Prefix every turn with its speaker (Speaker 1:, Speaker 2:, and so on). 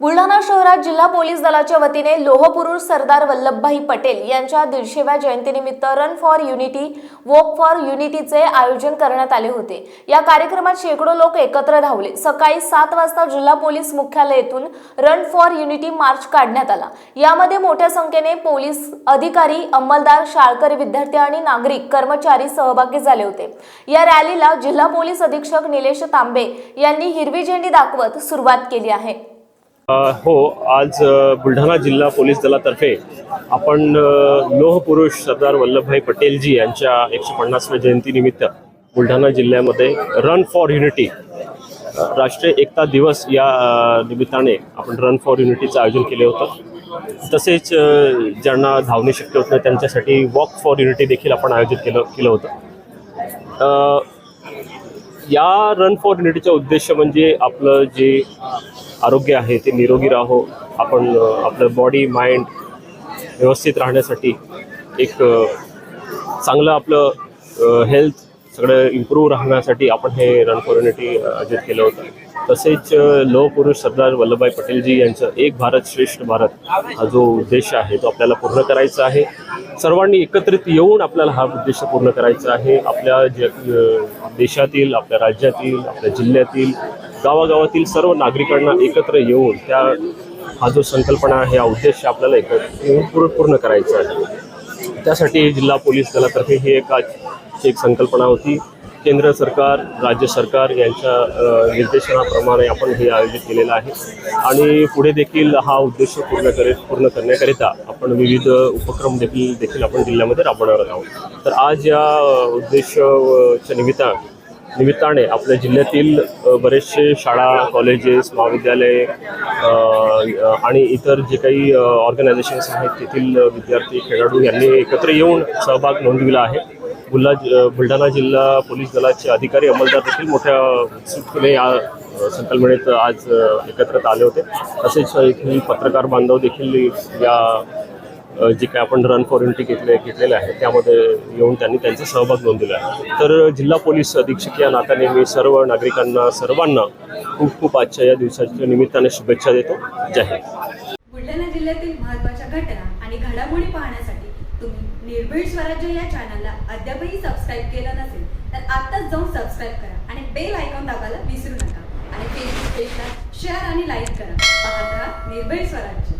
Speaker 1: बुलढाणा शहरात जिल्हा पोलीस दलाच्या वतीने लोहपुरुष सरदार वल्लभभाई पटेल यांच्या दीडशेव्या जयंतीनिमित्त run for unity walk for युनिटीचे आयोजन करण्यात आले होते. या कार्यक्रमात शेकडो लोक एकत्र धावले सकाळी सात वाजता जिल्हा पोलीस मुख्यालयातून रन फॉर युनिटी मार्च काढण्यात आला. यामध्ये मोठ्या संख्येने पोलीस अधिकारी अंमलदार शाळकरी विद्यार्थी आणि नागरिक कर्मचारी सहभागी झाले होते. या रॅलीला जिल्हा पोलीस अधीक्षक निलेश तांबे यांनी हिरवी झेंडी दाखवत सुरुवात केली आहे.
Speaker 2: हो आज बुलढाणा जिल्हा पोलीस दलातर्फे आपण लोहपुरुष सरदार वल्लभभाई पटेलजी यांच्या एकशे पन्नासव्या जयंतीनिमित्त बुलढाणा जिल्ह्यामध्ये रन फॉर युनिटी राष्ट्रीय एकता दिवस या निमित्ताने आपण रन फॉर युनिटीचं आयोजन केले होतं. तसेच ज्यांना धावणे शक्य होत नाही त्यांच्यासाठी वॉक फॉर युनिटी देखील आपण आयोजित केलं केलं होतं. या रन फॉर युनिटीचा उद्देश म्हणजे आपलं जे आरोग्य आहे ते निरोगी राहो. आपण आपलं बॉडी माइंड व्यवस्थित राहण्यासाठी एक चांगलं आपलं हेल्थ सगळं इम्प्रूव्ह राहण्यासाठी आपण हे रन फॉर युनिटी आयोजित केलं होतं. तसेच अ, लोह पुरुष सरदार वल्लभभाई पटेलजी यांचं एक भारत श्रेष्ठ भारत हा जो उद्देश आहे तो आपल्याला पूर्ण करायचा आहे. सर्वांनी एकत्रित येऊन आपल्याला हा उद्देश पूर्ण करायचा आहे. आपल्या ज देशातील आपल्या राज्यातील आपल्या जिल्ह्यातील गावागावातील सर्व नागरिकांना एकत्र येऊन त्या हा जो संकल्पना आहे हा उद्देश आपल्याला एकत्र येऊन पूर्ण करायचा आहे. त्यासाठी जिल्हा पोलीस दलातर्फे ही एक आज एक संकल्पना होती. केंद्र सरकार राज्य सरकार यांच्या निर्देशनाप्रमाणे आपण हे आयोजित केलेलं आहे. आणि पुढे देखील हा उद्देश पूर्ण करे पूर्ण करण्याकरिता आपण विविध उपक्रम देखील देखील आपण जिल्ह्यामध्ये राबवणार आहोत. तर आज या उद्देशच्या उद्देशाच्या निमित्ताने आपल्या जिल्ह्यातील बरेचसे शाळा कॉलेजेस महाविद्यालय आणि इतर जे काही ऑर्गनायझेशन्स आहेत तेथील विद्यार्थी खेळाडू यांनी एकत्र येऊन सहभाग नोंदविला आहे. बुलढा जि- बुलढाणा जिल्हा पोलीस दलाचे अधिकारी अंमलदार देखील मोठ्या उत्सुकतेने या संकल्पनेत आज एकत्रित आले होते. तसेच पत्रकार बांधव देखील या जे काय आपण रन फॉर युनिटी घेतले घेतलेले आहे त्यामध्ये येऊन त्यांनी त्यांचा सहभाग नोंदवला आहे. तर जिल्हा पोलीस अधीक्षक या नात्याने मी सर्व नागरिकांना सर्वांना खूप खूप आजच्या या दिवसाच्या निमित्ताने शुभेच्छा देतो. जय हिंद.
Speaker 3: बुलढाणा जिल्ह्यातील महत्त्वाच्या घटना आणि घडामोडी पाहण्यासाठी तुम्ही निर्भीड स्वराज्य या चॅनलला अद्यापही सबस्क्राईब केलं नसेल तर आत्ताच जाऊन सबस्क्राईब करा आणि बेल आयकॉन दाबायला विसरू नका. आणि फेसबुक पेजला शेअर आणि लाईक करा. पाहत राहा निर्भीड स्वराज्य.